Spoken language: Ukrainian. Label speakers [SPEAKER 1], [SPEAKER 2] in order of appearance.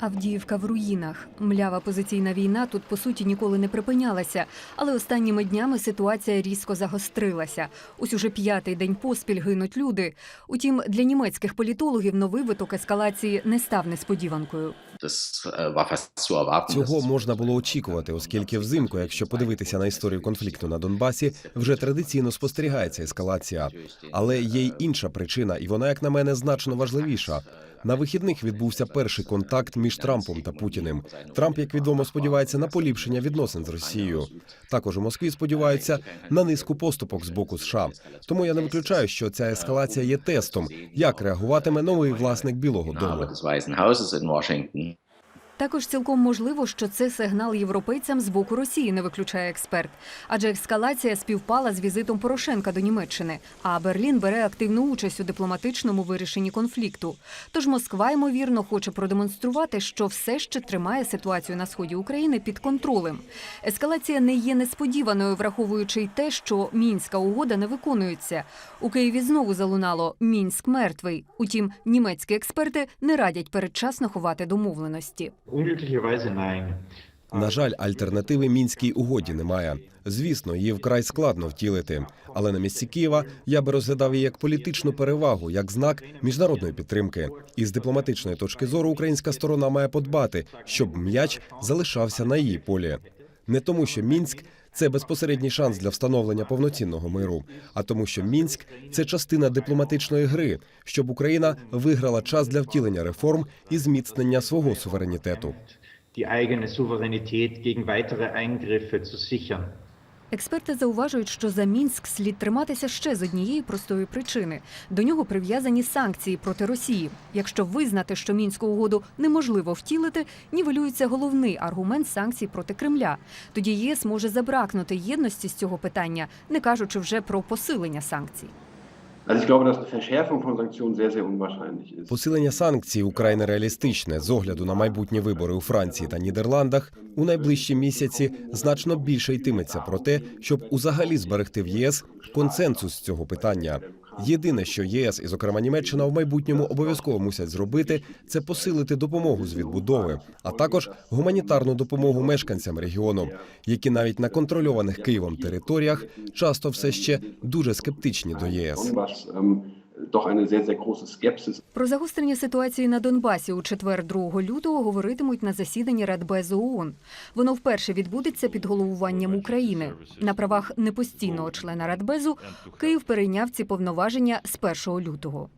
[SPEAKER 1] Авдіївка в руїнах. Млява позиційна війна тут по суті ніколи не припинялася, але останніми днями ситуація різко загострилася. Ось уже п'ятий день поспіль гинуть люди. Утім, для німецьких політологів новий виток ескалації не став несподіванкою.
[SPEAKER 2] Erwarten.
[SPEAKER 3] Цього можна було очікувати, оскільки взимку, якщо подивитися на історію конфлікту на Донбасі, вже традиційно спостерігається ескалація. Але є й інша причина, і вона, як на мене, значно важливіша. На вихідних відбувся перший контакт між Трампом та Путіним. Трамп, як відомо, сподівається на поліпшення відносин з Росією. Також у Москві сподіваються на низку поступок з боку США. Тому я не виключаю, що ця ескалація є тестом, як реагуватиме новий власник Білого Дому.
[SPEAKER 1] Також цілком можливо, що це сигнал європейцям з боку Росії, не виключає експерт. Адже ескалація співпала з візитом Порошенка до Німеччини, а Берлін бере активну участь у дипломатичному вирішенні конфлікту. Тож Москва, ймовірно, хоче продемонструвати, що все ще тримає ситуацію на сході України під контролем. Ескалація не є несподіваною, враховуючи й те, що мінська угода не виконується. У Києві знову залунало Мінськ мертвий. Утім, німецькі експерти не радять передчасно ховати домовленості.
[SPEAKER 4] Unglücklicherweise.
[SPEAKER 3] На жаль, альтернативи мінській угоді немає. Звісно, її вкрай складно втілити. Але на місці Києва я би розглядав її як політичну перевагу, як знак міжнародної підтримки. І з дипломатичної точки зору українська сторона має подбати, щоб м'яч залишався на її полі. Не тому, що Мінськ це безпосередній шанс для встановлення повноцінного миру, а тому, що Мінськ це частина дипломатичної гри, щоб Україна виграла час для втілення реформ і зміцнення свого суверенітету.
[SPEAKER 4] Die eigene Souveränität gegen weitere Eingriffe zu sichern.
[SPEAKER 1] Експерти зауважують, що за Мінськ слід триматися ще з однієї простої причини. До нього прив'язані санкції проти Росії. Якщо визнати, що мінську угоду неможливо втілити, нівелюється головний аргумент санкцій проти Кремля. Тоді ЄС може забракнути єдності з цього питання, не кажучи вже про посилення санкцій.
[SPEAKER 3] Посилення санкцій Україна реалістичне з огляду на майбутні вибори у Франції та Нідерландах. У найближчі місяці значно більше йтиметься про те, щоб узагалі зберегти в ЄС консенсус з цього питання. Єдине, що ЄС і, зокрема, Німеччина в майбутньому обов'язково мусять зробити, це посилити допомогу з відбудови, а також гуманітарну допомогу мешканцям регіону, які навіть на контрольованих Києвом територіях часто все ще дуже скептичні до ЄС.
[SPEAKER 5] Doch eine sehr, sehr große Skepsis
[SPEAKER 1] Про загострення ситуації на Донбасі у четвер 2 лютого говоритимуть на засіданні Радбезу ООН. Воно вперше відбудеться під головуванням України. На правах непостійного члена Радбезу Київ перейняв ці повноваження з 1 лютого.